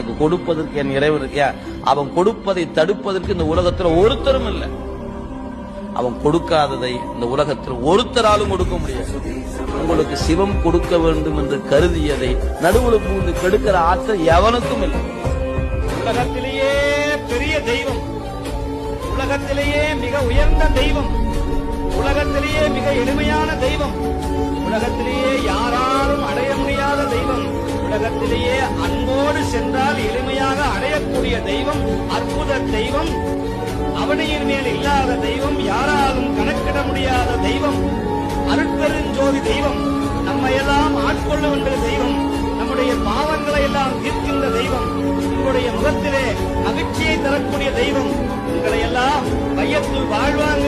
எனக்கு கொடுப்பதற்கு என் இறைவன் இருக்கியா? அவன் கொடுப்பதை தடுப்பதற்கு இந்த உலகத்துல ஒருத்தரும் இல்லை. அவன் கொடுக்காததை இந்த உலகத்தில் ஒருத்தராலும் கொடுக்க முடியாது. உங்களுக்கு சிவம் கொடுக்க வேண்டும் என்று கருதியதை நடுவுல பூந்து கெடுக்கிற ஆற்றல் எவனுக்கும் இல்லை. உலகத்திலேயே பெரிய தெய்வம். உலகத்திலேயே மிக உயர்ந்த தெய்வம். உலகத்திலேயே மிக எளிமையான தெய்வம். உள்ளத்திலேயே அன்போடு சென்றால் எளிமையாக அடையக்கூடிய தெய்வம் அற்புத தெய்வம் அவனையின் மேல் இல்லாத தெய்வம் யாராலும் கணக்கிட முடியாத தெய்வம் அருட்பெருஞ்சோதி தெய்வம் நம்மை எல்லாம் ஆட்கொள்ளுகின்ற தெய்வம் நம்முடைய பாவங்களை எல்லாம் தீர்க்கின்ற தெய்வம் உங்களுடைய முகத்திலே மகிழ்ச்சியை தரக்கூடிய தெய்வம் உங்களை எல்லாம் மையத்துள் வாழ்வாங்க